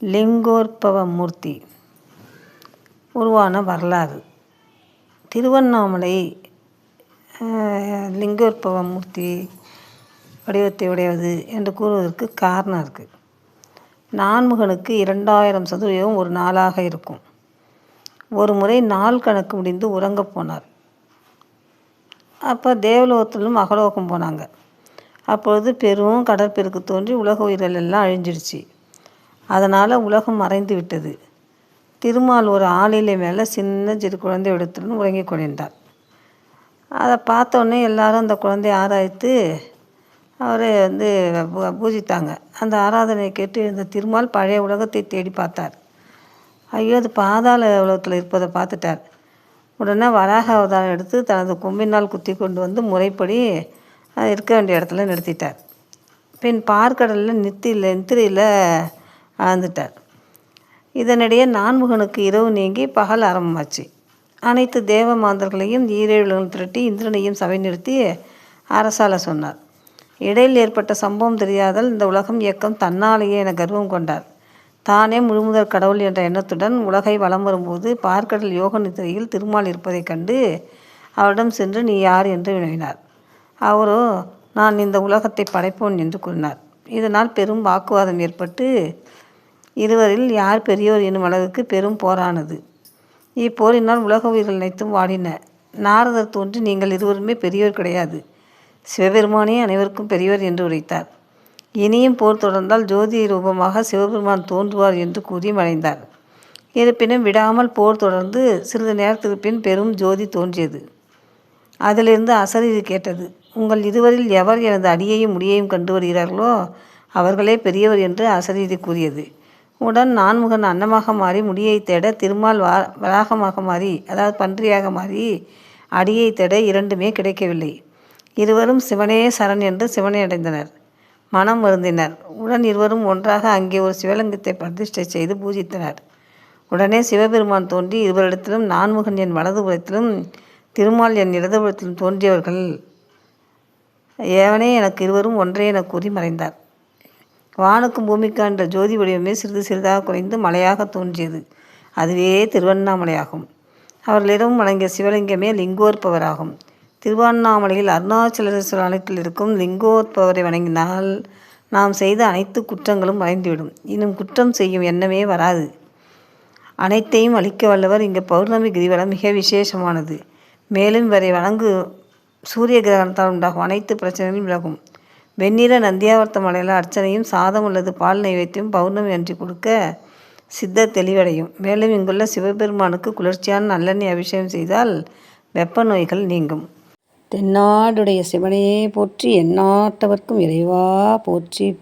லிங்கோற்பவ மூர்த்தி உருவான வரலாறு. திருவண்ணாமலை லிங்கோற்பவ மூர்த்தி வடிவத்தை உடையது என்று கூறுவதற்கு காரணம் இருக்குது நான்முகனுக்கு இரண்டாயிரம் சதுரயுகம் ஒரு நாளாக இருக்கும். ஒரு முறை நாள் கணக்கு முடிந்து உறங்க போனார். அப்போ தேவலோகத்திலும் அகலோகம் போனாங்க. அப்பொழுது பெரும் கடற்பெருக்கு தோன்றி உலக உயிரல் எல்லாம் அழிஞ்சிருச்சு அதனால் உலகம் மறைந்து விட்டது. திருமால் ஒரு ஆளிலை மேலே சின்ன சிறு குழந்தை எடுத்துன்னு உறங்கி கொண்டிருந்தார். அதை பார்த்தோன்னே எல்லாரும் அந்த குழந்தைய ஆராய்த்து அவரை வந்து பூஜித்தாங்க. அந்த ஆராதனையை கேட்டு இந்த திருமால் பழைய உலகத்தை தேடி பார்த்தார். ஐயோ அது பாதாள உலகத்தில் இருப்பதை பார்த்துட்டார். உடனே வராக அவதாரம் எடுத்து தனது கொம்பினால் குத்தி கொண்டு வந்து முறைப்படி அது இருக்க வேண்டிய இடத்துல நிறுத்திட்டார். பின் பார்க்கடலில் நித்தியில் நித்திரையில் ஆழ்ந்துட்டார் இதனிடையே நான்முகனுக்கு இரவு நீங்கி பகல் ஆரம்பமாச்சு. அனைத்து தேவ மாந்தர்களையும் ஈரேழுகளும் திரட்டி இந்திரனையும் சபை நிறுத்தி அரசால சொன்னார். இடையில் ஏற்பட்ட சம்பவம் தெரியாதால் இந்த உலகம் இயக்கம் தன்னாலேயே என கர்வம் கொண்டார். தானே முழுமுதல் கடவுள் என்ற எண்ணத்துடன் உலகை வலம் வரும்போது பார்க்கடல் யோக நிதிரையில் திருமால் இருப்பதைக் கண்டு அவரிடம் சென்று நீ யார்? என்று வினவினார். அவரோ நான் இந்த உலகத்தை படைப்போன் என்று கூறினார். இதனால் பெரும் வாக்குவாதம் ஏற்பட்டு இருவரில் யார் பெரியோர் எனும் அளவுக்கு பெரும் போரானது. இப்போரினால் உலக உயிர்கள் அனைத்தும் வாடின. நாரதர் தோன்றி நீங்கள் இருவருமே பெரியோர் கிடையாது. சிவபெருமானே அனைவருக்கும் பெரியவர் என்று உரைத்தார். இனியும் போர் தொடர்ந்தால் ஜோதி ரூபமாக சிவபெருமான் தோன்றுவார் என்று கூறி மறைந்தார். இருப்பினும் விடாமல் போர் தொடர்ந்து சிறிது நேரத்துக்கு பின் பெரும் ஜோதி தோன்றியது. அதிலிருந்து அசரீரி கேட்டது உங்கள் இருவரில் எவர் எனது அடியையும் முடியையும் கண்டு வருகிறார்களோ அவர்களே பெரியவர் என்று அசரீதி கூறியது. உடன் நான்முகன் அன்னமாக மாறி முடியை தேட திருமால் வா வராகமாக மாறி அதாவது பன்றியாக மாறி அடியை தேட இரண்டுமே கிடைக்கவில்லை. இருவரும் சிவனே சரண் என்று சிவனை அடைந்தனர். மனம் வருந்தினர். உடன் இருவரும் ஒன்றாக அங்கே ஒரு சிவலிங்கத்தை பிரதிஷ்டை செய்து பூஜித்தனர். உடனே சிவபெருமான் தோன்றி இருவரிடத்திலும் நான்முகன் என் வலதுபுறத்திலும் திருமால் என் இடதுபுறத்திலும் தோன்றியவர்கள். ஏவனே எனக்கு இருவரும் ஒன்றே என கூறி மறைந்தார். வானுக்கும் பூமிக்கும் என்ற ஜோதி வடிவமே சிறிது சிறிதாக குறைந்து மலையாக தோன்றியது. அதுவே திருவண்ணாமலையாகும். அவர்களிடம் வணங்கிய சிவலிங்கமே லிங்கோற்பவராகும். திருவண்ணாமலையில் அருணாச்சலேஸ்வரர் ஆலயத்தில் இருக்கும் லிங்கோற்பவரை வணங்கினால் நாம் செய்த அனைத்து குற்றங்களும் மறைந்துவிடும். இன்னும் குற்றம் செய்யும் எண்ணமே வராது. அனைத்தையும் அளிக்க வல்லவர் இங்கு பௌர்ணமி கிரிவலம் மிக விசேஷமானது. மேலும் இவரை வணங்கு சூரிய கிரகணத்தால் உண்டாகும் அனைத்து பிரச்சனைகளும் விலகும். வெண்ணிற நந்தியாவர்த்த மலையில் அர்ச்சனையும் சாதம் உள்ளது பால் நைவேத்தியம் பௌர்ணமி அன்றி கொடுக்க சித்தர் தெளிவடையும். மேலும் இங்குள்ள சிவபெருமானுக்கு குளிர்ச்சியான நல்லெண்ணெய் அபிஷேகம் செய்தால் வெப்ப நோய்கள் நீங்கும். தென்னாடுடைய சிவனையே போற்றி எந்நாட்டவர்க்கும் இறைவா போற்றி.